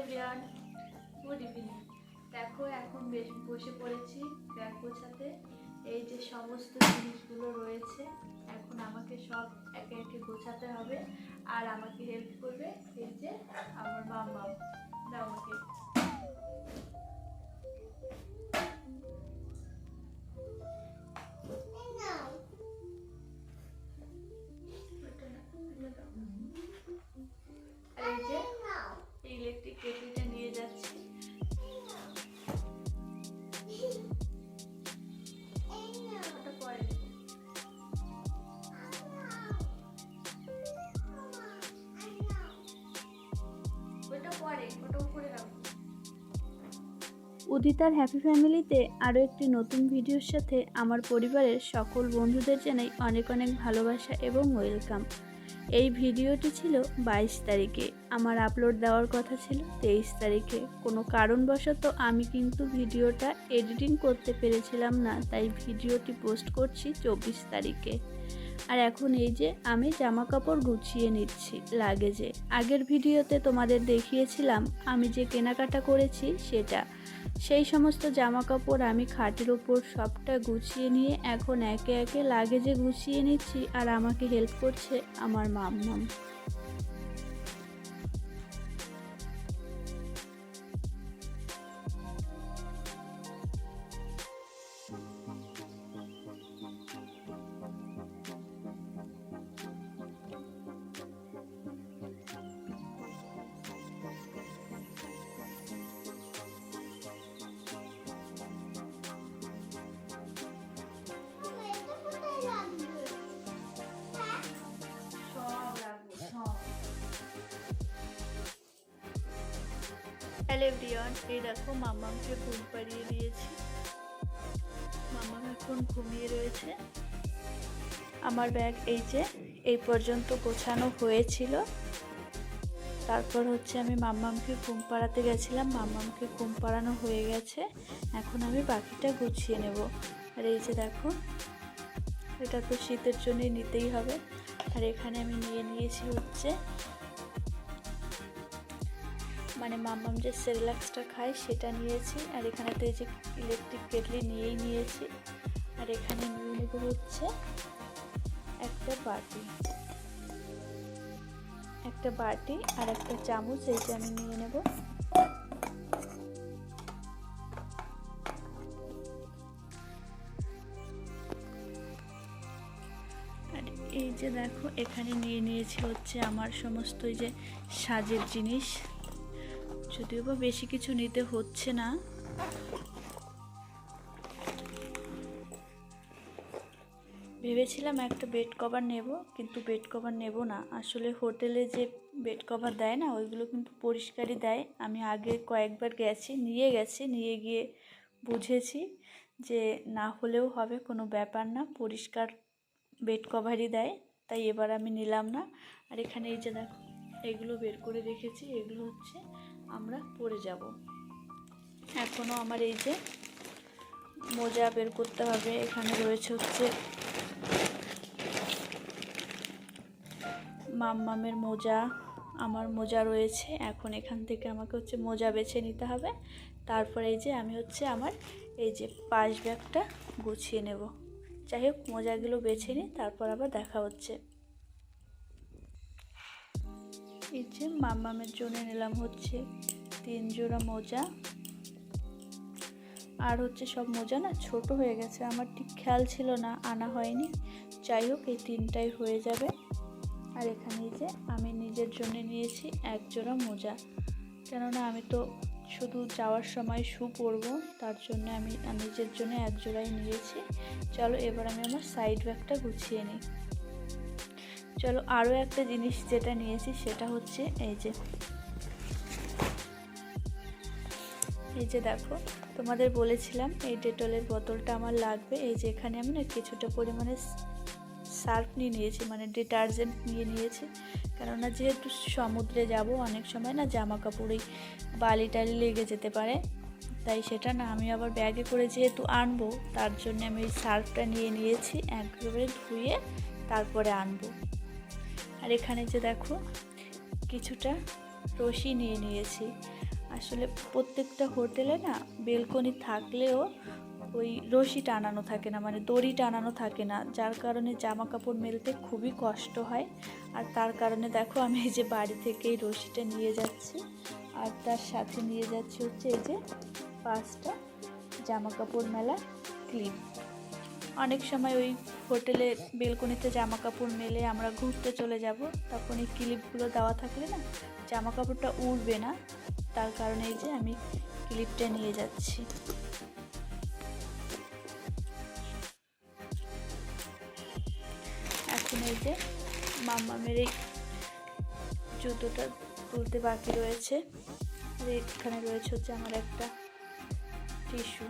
Everyone good evening দেখো, এখন বেশ বসে পড়েছি ব্যাগ গোছাতে। এই যে সমস্ত জিনিসগুলো রয়েছে, এখন আমাকে সব একে একে গোছাতে হবে। আর আমাকে হেল্প করবে এই যে আমার মামা নিয়ে যাচ্ছি। উদিতার হ্যাপি ফ্যামিলিতে আরও একটি নতুন ভিডিওর সাথে আমার পরিবারের সকল বন্ধুদের জানাই অনেক অনেক ভালোবাসা এবং ওয়েলকাম এই ভিডিওটি ছিল বাইশ তারিখে। আমার আপলোড দেওয়ার কথা ছিল তেইশ তারিখে। কোনো কারণবশত আমি কিন্তু ভিডিওটা এডিটিং করতে পেরেছিলাম না, তাই ভিডিওটি পোস্ট করছি চব্বিশ তারিখে। আর এখন এই যে আমি জামা কাপড় গুছিয়ে নিচ্ছি লাগেজে। আগের ভিডিওতে তোমাদের দেখিয়েছিলাম আমি যে কেনাকাটা করেছি সেটা। সেই সমস্ত জামা কাপড় আমি খাটের ওপর সবটা গুছিয়ে নিয়ে এখন একে একে লাগেজে গুছিয়ে নিচ্ছি আর আমাকে হেল্প করছে আমার মাম্মাম। হ্যালো এভরিওয়ান এই দেখো ঘুম পাড়িয়ে দিয়েছি। মামাম এখন ঘুমিয়ে রয়েছে। আমার ব্যাগ এই যে, এই পর্যন্ত গোছানো হয়েছিল। তারপর হচ্ছে আমি মাম্মামকে ঘুম পাড়াতে গেছিলাম। মাম্মামকে ঘুম পাড়ানো হয়ে গেছে। এখন আমি বাকিটা গুছিয়ে নেব। আর এই যে দেখো, এটা তো শীতের জন্যই নিতেই হবে। আর এখানে আমি নিয়ে নিয়েছি হচ্ছে মানে মাম্মাম যে সেরিলাক্সটা খায় সেটা নিয়েছি। আর এখানে তো এই যে ইলেকট্রিক কেটলি নিয়েই নিয়েছি। আর এখানে নিয়ে নেব হচ্ছে একটা বাটি। একটা বাটি আর একটা চামচ এই যে আমি নিয়ে নেব। এই যে দেখো, এখানে নিয়ে নিয়েছি হচ্ছে আমার সমস্ত এই যে সাজের জিনিস। যদিও বা বেশি কিছু নিতে হচ্ছে না। ভেবেছিলাম একটা বেড কভার নেব, কিন্তু বেড কভার নেব না। আসলে হোটেলে যে বেড কভার দেয় না, ওইগুলো কিন্তু পরিষ্কারই দেয়। আমি আগে কয়েকবার গেছি, নিয়ে গেছি, নিয়ে গিয়ে বুঝেছি যে না হলেও হবে, কোনো ব্যাপার না, পরিষ্কার বেড কভারই দেয়, তাই এবার আমি নিলাম না। আর এখানে এই যে দেখো, এগুলো বের করে রেখেছি, এগুলো হচ্ছে আমরা পরে যাব। এখনও আমার এই যে মোজা বের করতে হবে, এখানে রয়েছে হচ্ছে মাম্মামের মোজা, আমার মোজা রয়েছে, এখন এখান থেকে আমাকে হচ্ছে মোজা বেছে নিতে হবে। তারপরে এই যে আমি হচ্ছে আমার এই যে পাশ ব্যাগটা গুছিয়ে নেব। যাই হোক, মোজাগুলো বেছে নিই তারপর আবার দেখা হচ্ছে। এই যে মাম্মামের জন্য নিলাম হচ্ছে তিন জোড়া মোজা। আর হচ্ছে সব মোজা না ছোট হয়ে গেছে, আমার ঠিক খেয়াল ছিল না, আনা হয়নি। যাই হোক, এই তিনটাই হয়ে যাবে। আর এখানে যে আমি নিজের জন্য নিয়েছি এক জোড়া মোজা। কেননা আমি তো শুধু যাওয়ার সময় শু পরবো, তার জন্য আমি নিজের জন্য এক জোড়াই নিয়েছি। চলো, এবার আমি আমার সাইড ব্যাগটা গুছিয়ে নিই। চলো আরও একটা জিনিস যেটা নিয়েছি, সেটা হচ্ছে এই যে এই যে দেখো, তোমাদের বলেছিলাম এই ডেটলের বোতলটা আমার লাগবে। এই যে এখানে আমি না কিছুটা পরিমাণে সার্ফ নিয়ে নিয়েছি মানে ডিটারজেন্ট নিয়ে নিয়েছি। কেননা যেহেতু সমুদ্রে যাব, অনেক সময় না জামা কাপড়েই বালি টালি লেগে যেতে পারে। তাই সেটা না আমি আবার ব্যাগে করে যেহেতু আনব, তার জন্য আমি ওই সার্ফটা নিয়ে নিয়েছি, একেবারে ধুয়ে তারপরে আনব। আর এখানে যে দেখো, কিছুটা রশি নিয়ে নিয়েছি। আসলে প্রত্যেকটা হোটেলে না বেলকনি থাকলেও ওই রশি টানানো থাকে না মানে দড়ি টানানো থাকে না। যার কারণে জামা কাপড় মেলতে খুবই কষ্ট হয়। আর তার কারণে দেখো আমি এই যে বাড়ি থেকে এই রশিটা নিয়ে যাচ্ছি। আর তার সাথে নিয়ে যাচ্ছি হচ্ছে এই যে পাঁচটা জামা কাপড় মেলা ক্লিপ। অনেক সময় ওই হোটেলে বেলকনিতে জামা কাপড় মেলে আমরা ঘুরতে চলে যাব, তখন এই ক্লিপগুলো দেওয়া থাকলে না জামা কাপড়টা উড়বে না। তার কারণে এই যে আমি ক্লিপটা নিয়ে যাচ্ছি। এখন এই যে মাম্মামের এই জুতোটা তুলতে বাকি রয়েছে। এখানে রয়েছে হচ্ছে আমার একটা টিস্যু।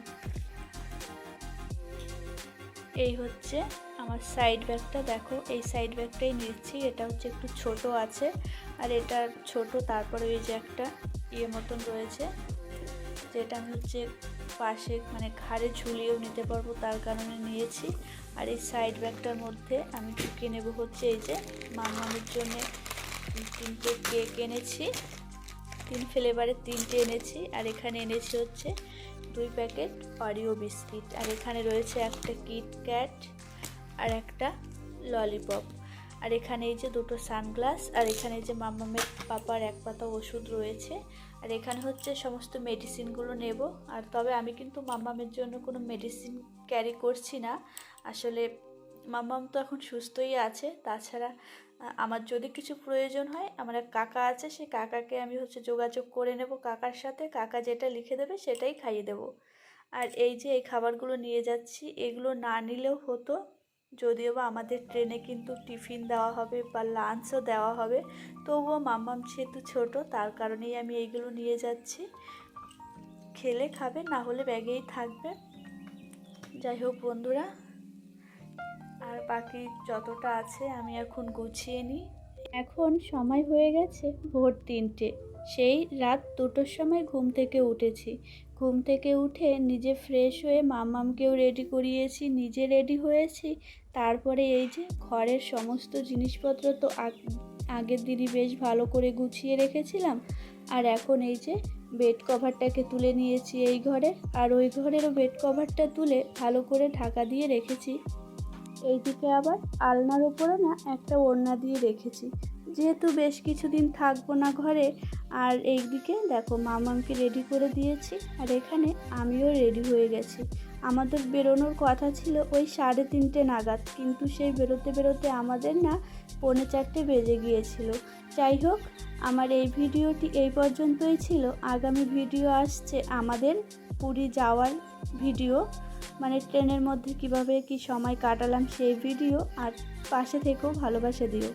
এই হচ্ছে আমার সাইড ব্যাগটা দেখো, এই সাইড ব্যাগটাই নিচ্ছি এটা হচ্ছে একটু ছোট আছে। আর এটা ছোট, তারপরে ওই যে একটা ইয়ে মতন রয়েছে, যেটা আমি হচ্ছে পাশে মানে ঘাড়ে ঝুলিয়েও নিতে পারব, তার কারণে নিয়েছি। আর এই সাইড ব্যাগটার মধ্যে আমি ঢুকিয়ে নেব হচ্ছে এই যে মামামের জন্য তিনটে কেক এনেছি। তিন ফ্লেভারের তিনটে এনেছি। আর এখানে এনেছি হচ্ছে দুই প্যাকেট অরিও বিস্কিট। আর এখানে রয়েছে একটা কিটক্যাট আর একটা ললিপপ। আর এখানে এই যে দুটো সানগ্লাস, আর এখানে যে মামামের পাপার এক পাতা ওষুধ রয়েছে। আর এখানে হচ্ছে সমস্ত মেডিসিনগুলো নেব। আর তবে আমি কিন্তু মামামের জন্য কোনো মেডিসিন ক্যারি করছি না। আসলে মামাম তো এখন সুস্থই আছে। তাছাড়া আমার যদি কিছু প্রয়োজন হয়, আমার এক কাকা আছে সেই কাকাকে আমি হচ্ছে যোগাযোগ করে নেব কাকার সাথে। কাকা যেটা লিখে দেবে সেটাই খাইয়ে দেব। আর এই যে এই খাবারগুলো নিয়ে যাচ্ছি, এগুলো না নিলেও হতো। যদিও বা আমাদের ট্রেনে কিন্তু টিফিন দেওয়া হবে বা লাঞ্চও দেওয়া হবে, তবুও মাম্মাম যেহেতু ছোটো, তার কারণেই আমি এইগুলো নিয়ে যাচ্ছি। খেলে খাবে, না হলে ব্যাগেই থাকবে। যাই হোক বন্ধুরা আর বাকি যতটা আছে আমি এখন গুছিয়ে নিই। এখন সময় হয়ে গেছে ভোর তিনটে। সেই রাত দুটোর সময় ঘুম থেকে উঠেছি। ঘুম থেকে উঠে নিজে ফ্রেশ হয়ে মামামকেও রেডি করিয়েছি, নিজে রেডি হয়েছি। তারপরে এই যে ঘরের সমস্ত জিনিসপত্র তো আগ- আগের দিনই বেশ ভালো করে গুছিয়ে রেখেছিলাম। আর এখন এই যে বেড কভারটাকে তুলে নিয়েছি এই ঘরে। আর ওই ঘরেরও বেড কভারটা তুলে ভালো করে ঢাকা দিয়ে রেখেছি। এইদিকে আবার আলনার ওপরে না একটা ওড়না দিয়ে রেখেছি। যেহেতু বেশ কিছুদিন থাকব না ঘরে, আর এইদিকে দেখো মামামকে রেডি করে দিয়েছি, আর এখানে আমিও রেডি হয়ে গেছি। আমাদের বেরোনোর কথা ছিল ওই সাড়ে তিনটে নাগাদ, কিন্তু সেই বেরোতে বেরোতে আমাদের না পৌনে চারটে বেজে গিয়েছিল। যাই হোক, আমার এই ভিডিওটি এই পর্যন্তই ছিল। আগামী ভিডিও আসছে আমাদের পুরী যাওয়ার ভিডিও। মানে ট্রেনের মধ্যে কীভাবে কি সময় কাটালাম সেই ভিডিও আর পাশে থেকেও ভালোবাসে দিও।